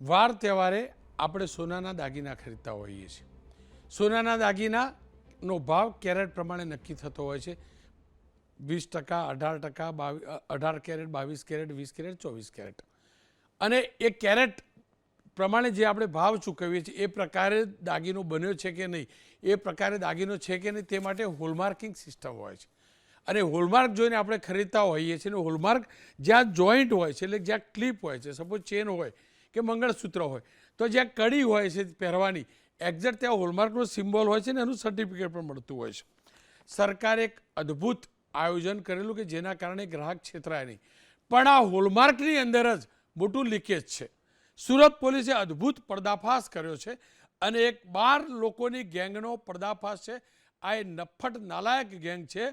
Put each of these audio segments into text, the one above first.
વાર તહેવારે આપણે સોનાના દાગીના ખરીદતા હોઈએ છીએ. સોનાના દાગીનાનો ભાવ કેરેટ પ્રમાણે નક્કી થતો હોય છે. વીસ ટકા, અઢાર ટકા બાવીસ અઢાર કેરેટ, બાવીસ કેરેટ, વીસ કેરેટ, ચોવીસ કેરેટ. અને એ કેરેટ પ્રમાણે જે આપણે ભાવ ચૂકવીએ છીએ, એ પ્રકારે દાગીનો બન્યો છે કે નહીં, એ પ્રકારે દાગીનો છે કે નહીં, તે માટે હોલમાર્કિંગ સિસ્ટમ હોય છે. અને હોલમાર્ક જોઈને આપણે ખરીદતા હોઈએ છીએ અને હોલમાર્ક જ્યાં જોઈન્ટ હોય છે, એટલે જ્યાં ક્લિપ હોય છે, સપોઝ ચેન હોય કે મંગળસૂત્ર હોય. તો જ્યાં કડી હોય છે પહેરવાની એક્ઝેક્ટ ત્યાં હોલમાર્કનો સિમ્બોલ હોય છે ને એનું સર્ટિફિકેટ પણ મળતું હોય છે. સરકારે એક અદ્ભુત આયોજન કરેલું કે જેના કારણે ગ્રાહક છેતરાય નહીં. પણ આ હોલમાર્કની અંદર જ મોટું લીકેજ છે. સુરત પોલીસે અદ્ભુત પર્દાફાશ કર્યો છે અને એક બાર લોકોની ગેંગનો પર્દાફાશ છે. આ એ નફટ નાલાયક ગેંગ છે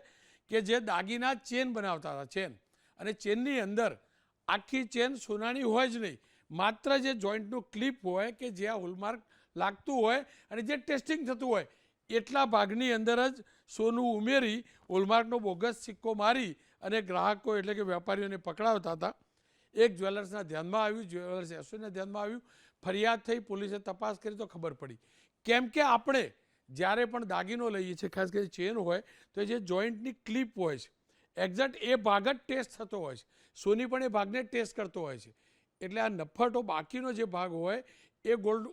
કે જે દાગીના ચેન બનાવતા હતા, ચેન. અને ચેનની અંદર આખી ચેન સોનાની હોય જ નહીં. માત્ર જે જોઈન્ટનું ક્લિપ હોય કે જે આ હોલમાર્ક લાગતું હોય અને જે ટેસ્ટિંગ થતું હોય, એટલા ભાગની અંદર જ સોનું ઉમેરી હોલમાર્કનો બોગસ સિક્કો મારી અને ગ્રાહકો એટલે કે વેપારીઓને પકડાવતા હતા. એક જ્વેલર્સના ધ્યાનમાં આવ્યું, જ્વેલર્સ એસોસિએશનના ધ્યાનમાં આવ્યું, ફરિયાદ થઈ, પોલીસે તપાસ કરી તો ખબર પડી. કેમ કે આપણે જ્યારે પણ દાગીનો લઈએ છીએ, ખાસ કરીને ચેન હોય, તો જે જોઈન્ટની ક્લિપ હોય છે, એક્ઝેક્ટ એ ભાગ જ ટેસ્ટ થતો હોય છે. સોની પણ એ ભાગને ટેસ્ટ કરતો હોય છે. એટલે આ નફાટો બાકીનો જે ભાગ હોય, એ ગોલ્ડ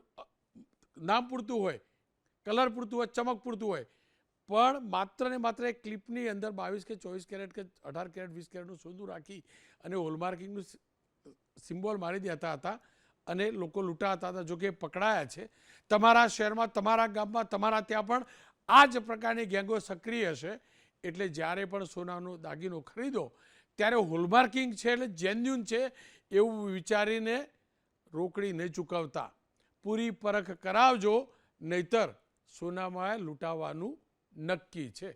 નામ પૂરતું હોય કલર પૂરતું હોય, ચમક પૂરતું હોય, પણ માત્ર ને માત્ર એ ક્લિપની અંદર બાવીસ કે ચોવીસ કેરેટ કે અઢાર કેરેટ, વીસ કેરેટનું સોનું રાખી અને હોલમાર્કિંગનું સિમ્બોલ મારી દેતા હતા અને લોકો લૂંટાતા હતા, જો કે પકડાયા છે. તમારા શહેરમાં, તમારા ગામમાં, તમારા ત્યાં પણ આ જ પ્રકારની ગેંગો સક્રિય છે એટલે જ્યારે પણ સોનાનો દાગીનો ખરીદો ત્યારે હોલમાર્કિંગ છે એટલે જેન્યુન છે એવું વિચારીને રોકડી નહીં ચૂકવતા. પૂરી પરખ કરાવજો, નહીતર સોનામાં લૂંટાવાનું નક્કી છે.